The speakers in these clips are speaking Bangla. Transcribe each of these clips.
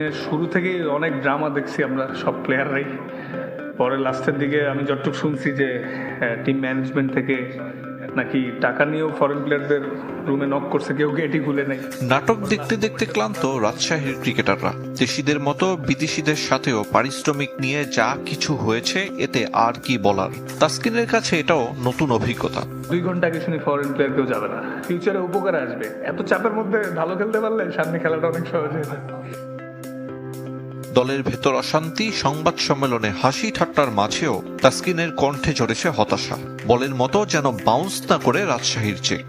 শুরু থেকেই অনেক ড্রামা দেখছি আমরা সব প্লেয়াররাই পরে লাস্টের দিকে আমি যতটুকু শুনছি যে টিম ম্যানেজমেন্ট থেকে নাকি টাকা নিয়েও ফরেন প্লেয়ারদের রুমে নক করছে কেউ গেটই খুলে নেই। নাটক দেখতে দেখতে ক্লান্ত রাজশাহীর ক্রিকেটাররা দেশিদের মতো বিদেশিদের সাথেও পারিশ্রমিক নিয়ে যা কিছু হয়েছে এতে আর কি বলার? তাসকিনের কাছে এটাও নতুন অভিজ্ঞতা। দুই ঘণ্টা আগে শুনি ফরেন প্লেয়ার কেউ যাবে না। ফিউচারে উপকারে আসবে। এত চাপের মধ্যে ভালো খেলতে পারলে সামনে খেলাটা অনেক সহজ হয়ে যায়। দলের ভেতর অশান্তি সংবাদ সম্মেলনে হাসি ঠাট্টার মাঝেও তাসকিনের কণ্ঠে চড়েছে হতাশা। বলের মতো যেন বাউন্স না করে রাজশাহীর চেক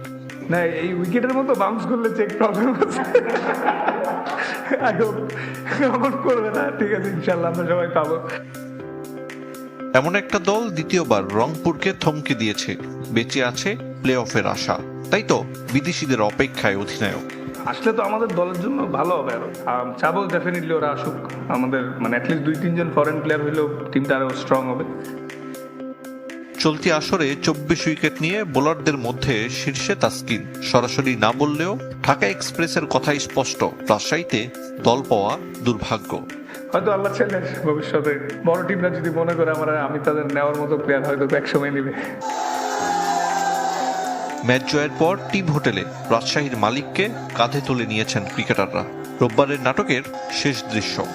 না এই উইকেটের মতো বাউন্স করলে চেক প্রবলেম আছে। এমন করবে না। ঠিক আছে ইনশাল্লাহ আমরা সবাই পাবো। এমন একটা দল দ্বিতীয়বার রংপুরকে থমকে দিয়েছে। বেঁচে আছে প্লে অফের আশা। তাই তো বিদেশিদের অপেক্ষায় অধিনায়ক। আসলে তো আমাদের দলের জন্য ভালো হবে আরও। চাবো ডেফিনেটলি ওরা আসুক। আমাদের মানে অ্যাটলিস্ট দুই তিনজন ফরেন প্লেয়ার হইলেও টিমটা আরও স্ট্রং হবে। চলতি আসরে চব্বিশ উইকেট নিয়ে বোলারদের মধ্যে শীর্ষে তাসকিন। সরাসরি না বললেও ঢাকা এক্সপ্রেসের কথাই স্পষ্ট। রাজশাহীতে দল পাওয়া দুর্ভাগ্য। হয়তো আল্লাহ ছেলে ভবিষ্যতে বড় টিমরা যদি মনে করে আমরা আমি তাদের নেওয়ার মতো প্লেয়ার হয়তো এক সময় নিবে। ম্যাচ জয়ের পর টিম হোটেলে রাজশাহীর মালিককে কাঁধে তুলে নিয়েছেন ক্রিকেটাররা। রোববারের নাটকের শেষ দৃশ্য।